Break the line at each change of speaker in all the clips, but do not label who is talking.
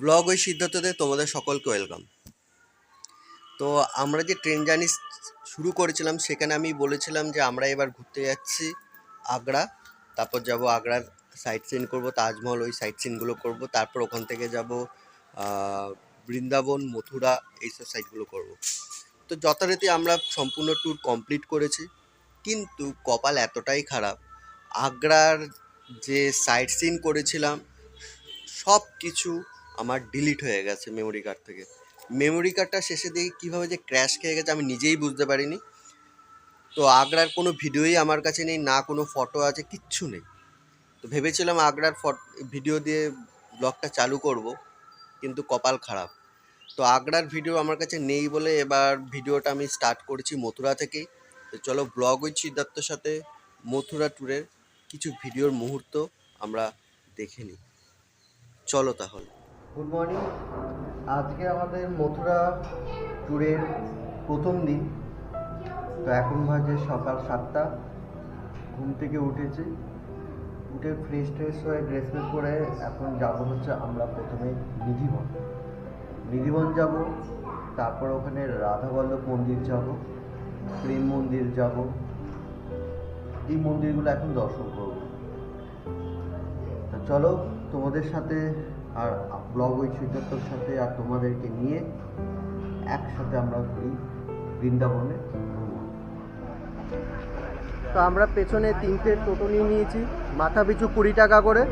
Blog ওই সিদ্ধার্থতে তোমাদের সকলকে ওয়েলকাম তো আমরা যে ট্রেন জার্নি শুরু করেছিলাম, সেখানে আমি বলেছিলাম যে আমরা এবার ঘুরতে যাচ্ছি আগ্রা, তারপর যাব আগ্রার সাইট সিন করব, তাজমহল ওই সাইট সিনগুলো করব, তারপর ওখান থেকে যাব বৃন্দাবন, মথুরা, এইসব সাইটগুলো করব। তো যথারীতি আমরা সম্পূর্ণ ট্যুর কমপ্লিট করেছি, কিন্তু কপাল এতটাই খারাপ। আগ্রার যে সাইট সিন করেছিলাম সব কিছু আমার ডিলিট হয়ে গেছে মেমোরি কার্ড থেকে। মেমোরি কার্ডটা শেষে দিয়ে কীভাবে যে ক্র্যাশ খেয়ে গেছে আমি নিজেই বুঝতে পারিনি। তো আগ্রার কোনো ভিডিওই আমার কাছে নেই, না কোনো ফটো আছে, কিচ্ছু নেই। তো ভেবেছিলাম আগ্রার ফট ভিডিও দিয়ে ব্লগটা চালু করব, কিন্তু কপাল খারাপ। তো আগ্রার ভিডিও আমার কাছে নেই বলে এবার ভিডিওটা আমি স্টার্ট করেছি মথুরা থেকেই। তো চলো ব্লগ ওই সিদ্ধার্থর সাথে মথুরা ট্যুরের কিছু ভিডিওর মুহূর্ত আমরা দেখে নিই। চলো তাহলে। গুড মর্নিং আজকে আমাদের মথুরা ট্যুরের প্রথম দিন। তো এখন বাজে সকাল সাতটা। ঘুম থেকে উঠেছি। উঠে ফ্রেশ ট্রেশ হয়ে ড্রেস ফ্রেস করে এখন যাব হচ্ছে আমরা প্রথমে নিধিবন। নিধিবন যাব, তারপর ওখানে রাধাবল্লভ মন্দির যাব, প্রেম মন্দির যাব। এই মন্দিরগুলো এখন দর্শন করব। তা চলো তোমাদের সাথে আর ব্লগ ওই সিদ্ধার্থর সাথে আর তোমাদেরকে নিয়ে একসাথে আমরা ঘুরি বৃন্দাবনে তো আমরা পেছনে তিনটে টোটো নিয়ে নিয়েছি, মাথা পিছু কুড়ি টাকা করে।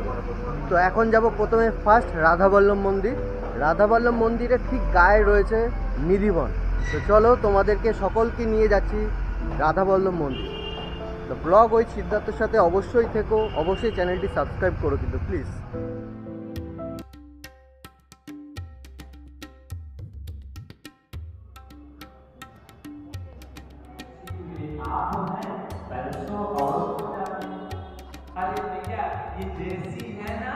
তো এখন যাব প্রথমে ফার্স্ট রাধাবল্লভ মন্দির। রাধাবল্লভ মন্দিরের ঠিক গায়ে রয়েছে নিধিবন। তো চলো তোমাদেরকে সকলকে নিয়ে যাচ্ছি রাধাবল্লভ মন্দির। তো ব্লগ ওই সিদ্ধার্থের সাথে অবশ্যই থেকো, অবশ্যই চ্যানেলটি সাবস্ক্রাইব করো কিন্তু, প্লিজ।
अरे भैया ये जैसी है ना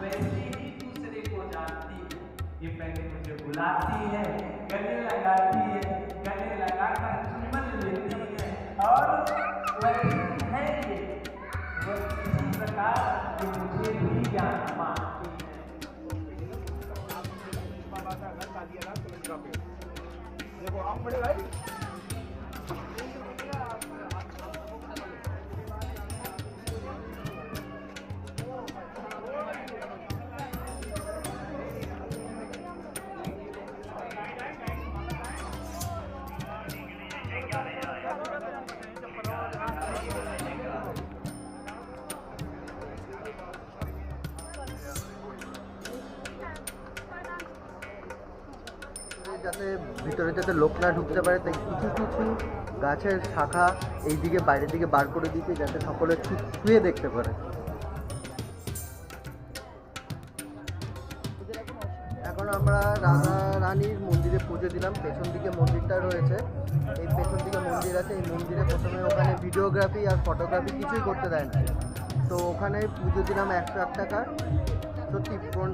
वैसी ही दूसरे को जानती है ये पहले मुझे बुलाती है गले लगाती है गले लगाकर चुम्बन लेती है और वैसी है ये वह इसी प्रकार ये मुझे भी जान मानती है
যাতে ভিতরে যাতে লোক না ঢুকতে পারে, তাই কিছু কিছু গাছের শাখা এই দিকে বাইরের দিকে বার করে দিতে যাতে সকলে ছুঁয়ে দেখতে পারে। এখন আমরা রাধা রানীর মন্দিরে পুজো দিলাম। পেছন দিকে মন্দিরটা রয়েছে। এই পেছন দিকে মন্দির আছে। এই মন্দিরে প্রথমে ওখানে ভিডিওগ্রাফি আর ফটোগ্রাফি কিছুই করতে দেয় না। তো ওখানে পুজো দিলাম একশো এক টাকার সত্যি মান-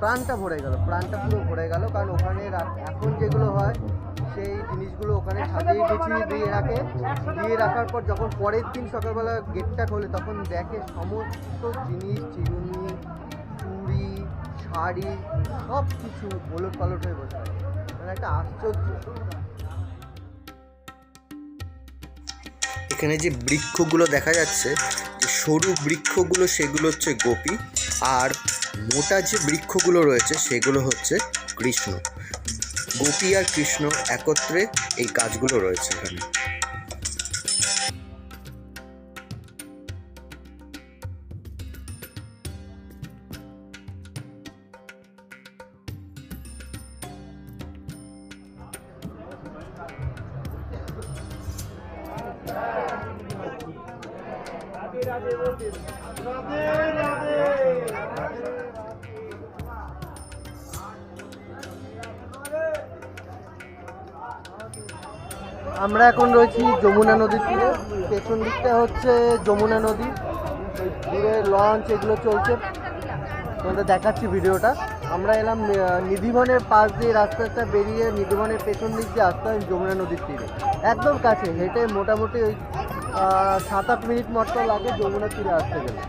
প্রাণটা ভরে গেল, প্রাণটা পুরো ভরে গেল, কারণ ওখানে এখন যেগুলো হয়, সেই জিনিসগুলো ওখানে সাজিয়ে গুছিয়ে দিয়ে রাখে। দিয়ে রাখার পর যখন পরের দিন সকালবেলা গেটটা খোলে, তখন দেখে সমস্ত জিনিস, চিরুনি, চুড়ি, শাড়ি সব কিছু ওলট পালট হয়ে বসে। মানে একটা আশ্চর্য এখানে যে বৃক্ষগুলো দেখা যাচ্ছে, যে সরু বৃক্ষগুলো, সেগুলো হচ্ছে গোপী। আর মোটা যে বৃক্ষগুলো রয়েছে, সেগুলো হচ্ছে কৃষ্ণ। গোপী আর কৃষ্ণ একত্রে এই গাছগুলো রয়েছে এখানে। আমরা এখন রয়েছি যমুনা নদীর তীরে। পেছন দিকটা হচ্ছে যমুনা নদী। দূরে লঞ্চ এগুলো চলছে। তোমাদের দেখাচ্ছি ভিডিওটা। আমরা এলাম নিধিবনের পাশ দিয়ে রাস্তাটা বেরিয়ে নিধিবনের পেছন দিক দিয়ে আসতে হয় যমুনা নদীর তীরে। একদম কাছে, হেঁটে মোটামুটি ওই সাত আট মিনিট মতো লাগে যমুনা তীরে আসতে গেলে।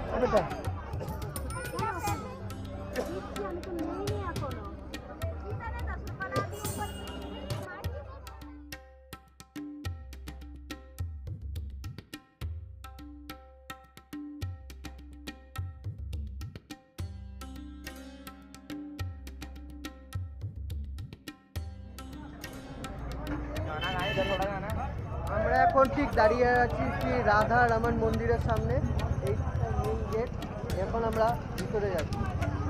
थोड़ा गाना।
আমরা এখন ঠিক দাঁড়িয়ে আছি শ্রী রাধা রামান মন্দিরের সামনে, এই মেন গেট এখন আমরা ভিতরে যাচ্ছি।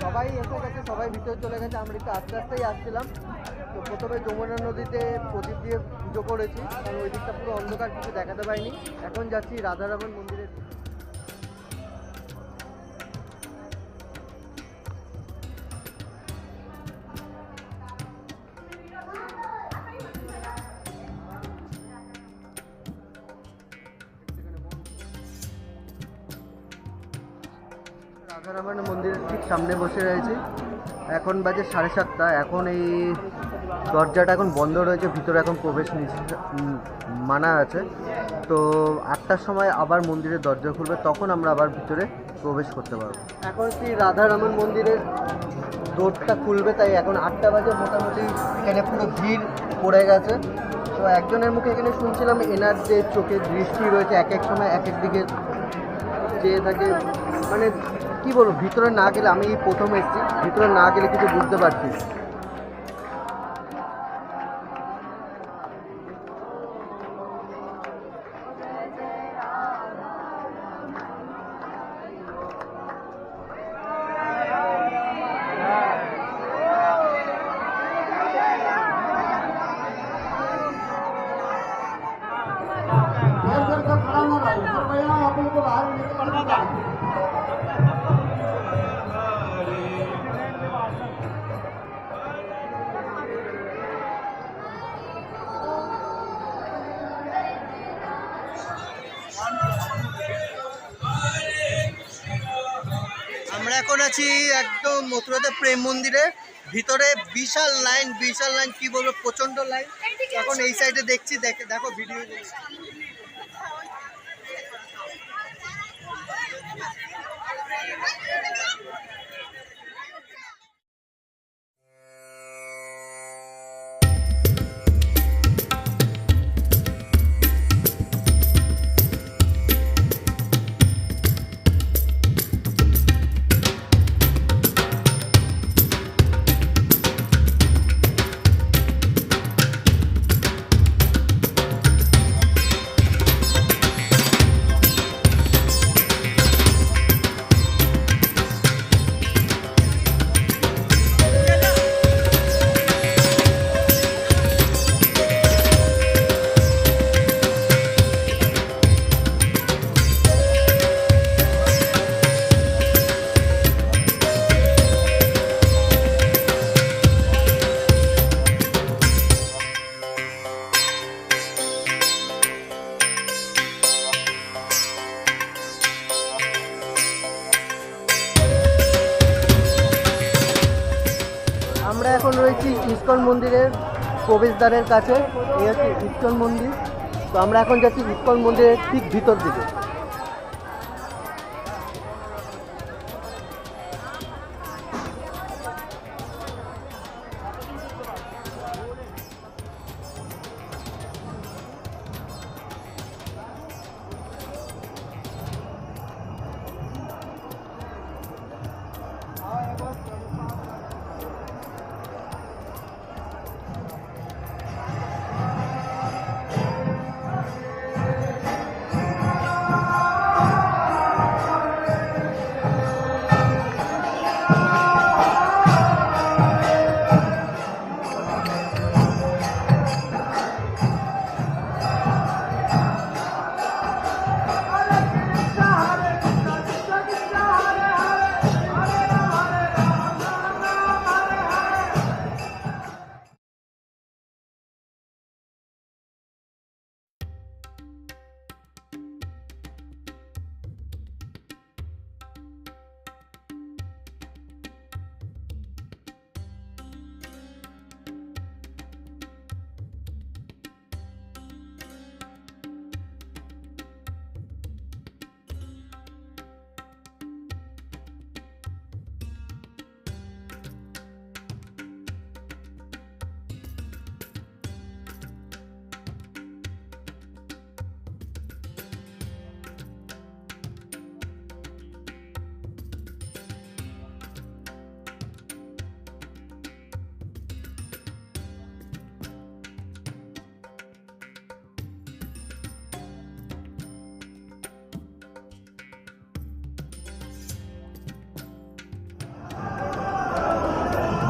সবাই এসে গেছে, সবাই ভিতরে চলে গেছে। আমরা একটু আস্তে আস্তেই আসছিলাম। তো প্রথমে যমুনা নদীতে প্রদীপ দিয়ে পুজো করেছি, কারণ ওই দিকটা পুরো অন্ধকার, কিছু দেখাতে পাইনি। এখন যাচ্ছি রাধা রামান মন্দিরের রাধারামন মন্দিরের ঠিক সামনে বসে রয়েছি। এখন বাজে সাড়ে সাতটা। এখন এই দরজাটা এখন বন্ধ রয়েছে, ভিতরে এখন প্রবেশ মানা আছে। তো আটটার সময় আবার মন্দিরের দরজা খুলবে, তখন আমরা আবার ভিতরে প্রবেশ করতে পারব। এখন শ্রী রাধারামন মন্দিরের দোরটা খুলবে? তাই এখন আটটা বাজে, মোটামুটি এখানে পুরো ভিড় পড়ে গেছে। তো একজনের মুখে এখানে শুনছিলাম, এনার যে চোখের দৃষ্টি রয়েছে, এক এক সময় এক এক দিকে চেয়ে থাকে। মানে কি বলব ভিতরে না গেলে আমি প্রথম এসেছি ভিতরে না গেলে কিছু বুঝতে পারছি এখন আছি একদম মথুরাতে প্রেম মন্দিরে। ভিতরে বিশাল লাইন বিশাল লাইন, কি বলব প্রচণ্ড লাইন। এখন এই সাইডে দেখছি, দেখে, দেখো ভিডিও রয়েছি ইস্কন মন্দিরের প্রবেশদ্বারের কাছে, এই হচ্ছে ইস্কন মন্দির। তো আমরা এখন যাচ্ছি ইস্কন মন্দিরের ঠিক ভিতর দিকে।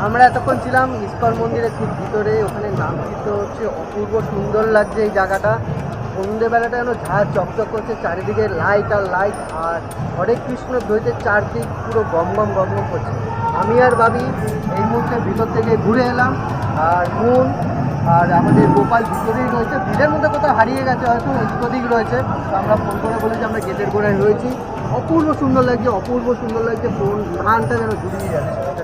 আমরা এতক্ষণ ছিলাম ইস্কন মন্দিরের ঠিক ভিতরে, ওখানে নাম কীর্তন হচ্ছে অপূর্ব সুন্দর লাগছে এই জায়গাটা। সন্ধ্যেবেলাটা যেন ঝাড় চকচক করছে, চারিদিকে লাইট আর লাইট আর হরে কৃষ্ণ ধৈতে চারদিক পুরো গম গম গম গম করছে। আমি আর ভাবি এই মুহূর্তে ভিতর থেকে ঘুরে এলাম, আর মুন আর আমাদের গোপাল ভিতরেই রয়েছে। ভিড়ের মধ্যে কোথাও হারিয়ে গেছে হয়তো এদিক রয়েছে। আমরা ফোন করে বলেছি, আমরা গেটের গোড়ায় রয়েছি। অপূর্ব সুন্দর লাগছে, অপূর্ব সুন্দর লাগছে ফোন ধানটা যেন জুড়িয়ে যাচ্ছে।